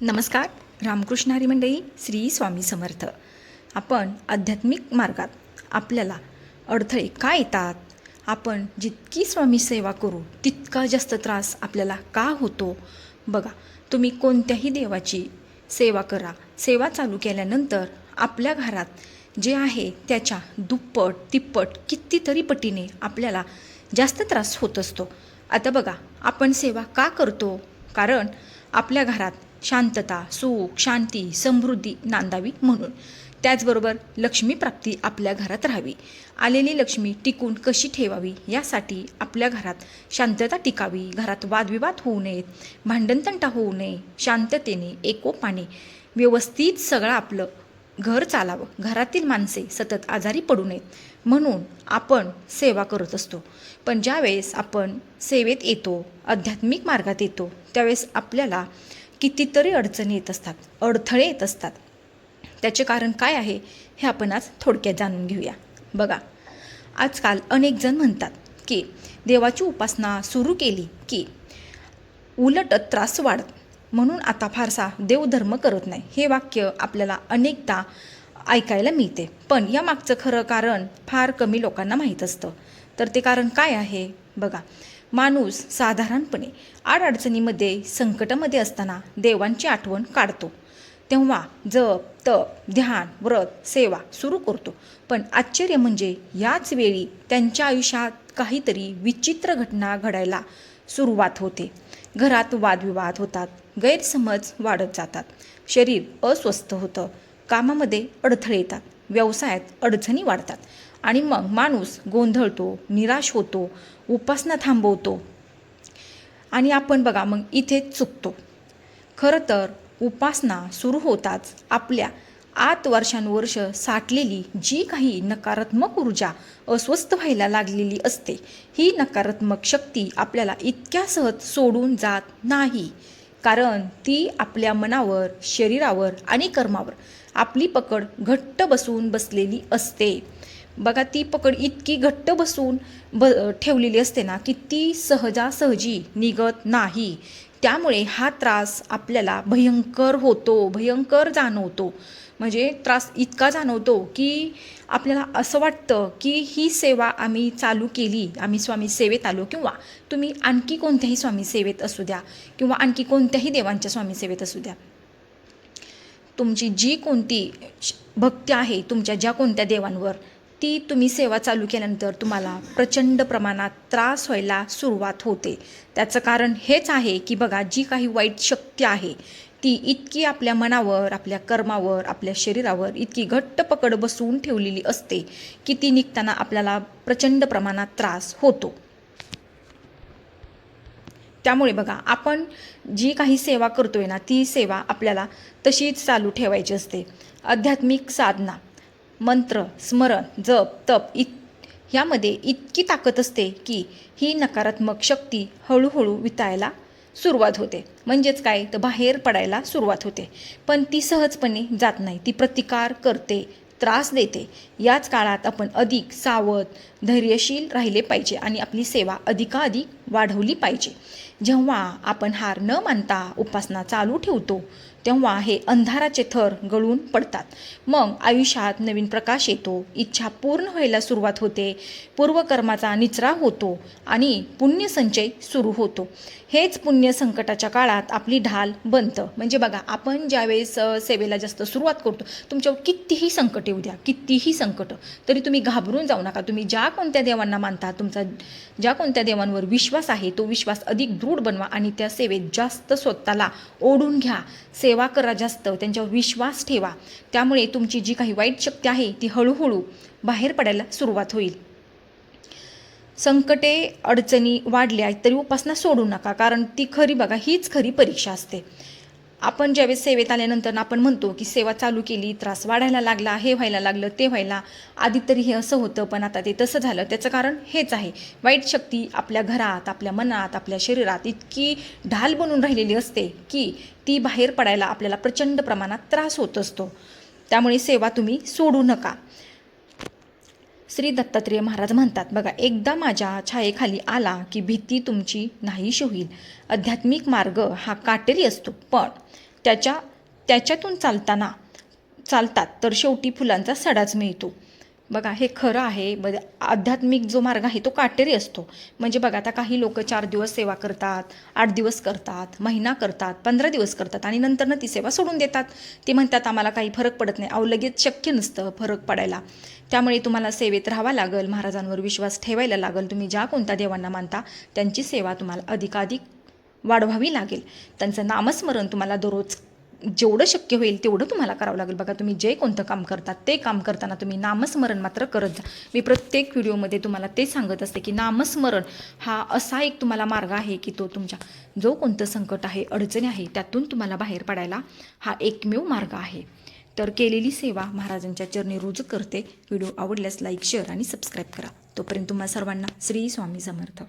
नमस्कार रामकृष्ण हरी मंडळी श्री स्वामी समर्थ. आपण आध्यात्मिक मार्गात आपल्याला अडथळे का येतात? आपण जितकी स्वामी सेवा करू तितका जास्त त्रास आपल्याला का होतो? बघा तुम्ही कोणत्याही देवाची सेवा करा. सेवा चालू केल्यानंतर आपल्या घरात जे आहे त्याच्या दुप्पट तिप्पट कितीतरी पटीने आपल्याला जास्त त्रास होत असतो. आता बघा आपण सेवा का करतो? कारण आपल्या घरात शांतता सुख शांती समृद्धी नांदावी म्हणून. त्याचबरोबर लक्ष्मी प्राप्ती आपल्या घरात राहावी. आलेली लक्ष्मी टिकून कशी ठेवावी? यासाठी आपल्या घरात शांतता टिकावी. घरात वादविवाद होऊ नयेत. भांडणतंटा होऊ नये. शांततेने एकोपाने व्यवस्थित सगळं आपलं घर चालावं. घरातील माणसे सतत आजारी पडू नयेत. म्हणून आपण सेवा करत असतो. पण ज्यावेळेस आपण सेवेत येतो आध्यात्मिक मार्गात येतो त्यावेळेस आपल्याला कितीतरी अडचणी येत असतात अडथळे येत असतात. त्याचे कारण काय आहे हे आपण आज थोडक्यात जाणून घेऊया. बघा आजकाल अनेक जण म्हणतात की देवाची उपासना सुरू केली की उलट त्रास वाढत म्हणून आता फारसा देवधर्म करत नाही. हे वाक्य आपल्याला अनेकदा ऐकायला मिळते. पण या मागचं खरं कारण फार कमी लोकांना माहीत असतं. तर ते कारण काय आहे? बघा माणूस साधारणपणे आडअडचणीमध्ये संकटामध्ये असताना देवांची आठवण काढतो. तेव्हा जप तप ध्यान व्रत सेवा सुरू करतो. पण आश्चर्य म्हणजे याच वेळी त्यांच्या आयुष्यात काहीतरी विचित्र घटना घडायला सुरुवात होते. घरात वादविवाद होतात गैरसमज वाढत जातात. शरीर अस्वस्थ होतं कामामध्ये अडथळे येतात व्यवसायात अडचणी वाढतात. आणि मग माणूस गोंधळतो निराश होतो उपासना थांबवतो. आणि आपण बघा मग इथेच चुकतो. खरं तर उपासना सुरू होताच आपल्या आत वर्षानुवर्ष साठलेली जी काही नकारात्मक ऊर्जा अस्वस्थ व्हायला लागलेली असते ही नकारात्मक शक्ती आपल्याला इतक्या सहज सोडून जात नाही. कारण ती आपल्या मनावर शरीरावर आणि कर्मावर आपली पकड घट्ट बसून बसलेली असते. बघा ती पकड इतकी घट्ट बसून ब ठेवलेली असते ना की ती सहजासहजी निघत नाही. त्यामुळे हा त्रास आपल्याला भयंकर होतो भयंकर जाणवतो. म्हणजे त्रास इतका जाणवतो की आपल्याला असं वाटतं की ही सेवा आम्ही चालू केली आम्ही स्वामी सेवेत आलो किंवा तुम्ही आणखी कोणत्याही स्वामी सेवेत असू द्या किंवा आणखी कोणत्याही देवांच्या स्वामी सेवेत असू द्या. तुमची जी कोणती भक्ती आहे तुमच्या ज्या कोणत्या देवांवर ती तुम्ही सेवा चालू केल्यानंतर तुम्हाला प्रचंड प्रमाणात त्रास व्हायला सुरुवात होते. त्याचं कारण हेच आहे की बघा जी काही वाईट शक्ती आहे ती इतकी आपल्या मनावर आपल्या कर्मावर आपल्या शरीरावर इतकी घट्ट पकड बसवून ठेवलेली असते की ती निघताना आपल्याला प्रचंड प्रमाणात त्रास होतो. त्यामुळे बघा आपण जी काही सेवा करतोय ना ती सेवा आपल्याला तशीच चालू ठेवायची असते. आध्यात्मिक साधना. मंत्र स्मरण जप तप इत ह्यामध्ये इतकी ताकद असते की ही नकारात्मक शक्ती हळूहळू वितायला सुरुवात होते. म्हणजेच काय? तर बाहेर पडायला सुरुवात होते. पण ती सहजपणे जात नाही. ती प्रतिकार करते त्रास देते. याच काळात आपण अधिक सावध धैर्यशील राहिले पाहिजे आणि आपली सेवा अधिकाधिक वाढवली पाहिजे. जेव्हा आपण हार न मानता उपासना चालू ठेवतो तेव्हा हे अंधाराचे थर गळून पडतात. मग आयुष्यात नवीन प्रकाश येतो इच्छा पूर्ण व्हायला सुरुवात होते पूर्वकर्माचा निचरा होतो आणि पुण्यसंचय सुरू होतो. हेच पुण्य संकटाच्या काळात आपली ढाल बनतं. म्हणजे बघा आपण ज्यावेळेस सेवेला जास्त सुरुवात करतो तुमच्यावर कितीही संकट येऊ द्या कितीही संकट तरी तुम्ही घाबरून जाऊ नका. तुम्ही ज्या कोणत्या देवांना मानता तुमचा ज्या कोणत्या देवांवर विश्वास आहे तो विश्वास अधिक दृढ बनवा आणि त्या सेवेत जास्त स्वतःला ओढून घ्या. सेवा करा जास्त त्यांच्यावर विश्वास ठेवा. त्यामुळे तुमची जी काही वाईट शक्ती आहे ती हळूहळू बाहेर पडायला सुरुवात होईल. संकटे अडचणी वाढल्या तरी उपासना सोडू नका कारण ती खरी बघा हीच खरी परीक्षा असते. आपण ज्यावेळेस सेवेत आल्यानंतर आपण म्हणतो की सेवा चालू केली त्रास वाढायला लागला हे व्हायला लागलं ते व्हायला आधी तरी हे असं होतं पण आता ते तसं झालं. त्याचं कारण हेच आहे. वाईट शक्ती आपल्या घरात आपल्या मनात आपल्या शरीरात इतकी ढाल बनून राहिलेली असते की ती बाहेर पडायला आपल्याला प्रचंड प्रमाणात त्रास होत असतो. त्यामुळे सेवा तुम्ही सोडू नका. श्री दत्तात्रेय महाराज म्हणतात बघा एकदा माझ्या छायेखाली आला की भीती तुमची नाहीशी होईल. आध्यात्मिक मार्ग हा काटेरी असतो पण त्याच्या त्याच्यातून चालताना चालतात तर शेवटी फुलांचा सडाच मिळतो. बघा हे खरं आहे. ब आध्यात्मिक जो मार्ग आहे तो काटेरी असतो. म्हणजे बघा आता काही लोक चार दिवस सेवा करतात आठ दिवस करतात महिना करतात पंधरा दिवस करतात आणि नंतरनं ती सेवा सोडून देतात. ते म्हणतात आम्हाला काही फरक पडत नाही. अहो लगेच शक्य नसतं फरक पडायला. त्यामुळे तुम्हाला सेवेत राहावा लागेल महाराजांवर विश्वास ठेवायला लागेल. तुम्ही ज्या कोणत्या देवांना मानता त्यांची सेवा तुम्हाला अधिकाधिक वाढवावी लागेल. त्यांचं नामस्मरण तुम्हाला दररोज जेवढं शक्य होईल तेवढं तुम्हाला करावं लागेल. बघा तुम्ही जे कोणतं काम करता ते काम करताना तुम्ही नामस्मरण मात्र करत जा. मी प्रत्येक व्हिडिओमध्ये तुम्हाला ते सांगत असते की नामस्मरण हा असा एक तुम्हाला मार्ग आहे की तो तुमच्या जो कोणतं संकट आहे अडचणी आहे त्यातून तुम्हाला बाहेर पडायला हा एकमेव मार्ग आहे. तर केलेली सेवा महाराजांच्या चरणी रोज करते. व्हिडिओ आवडल्यास लाईक शेअर आणि सबस्क्राईब करा. तोपर्यंत तुम्हाला सर्वांना श्री स्वामी समर्थ.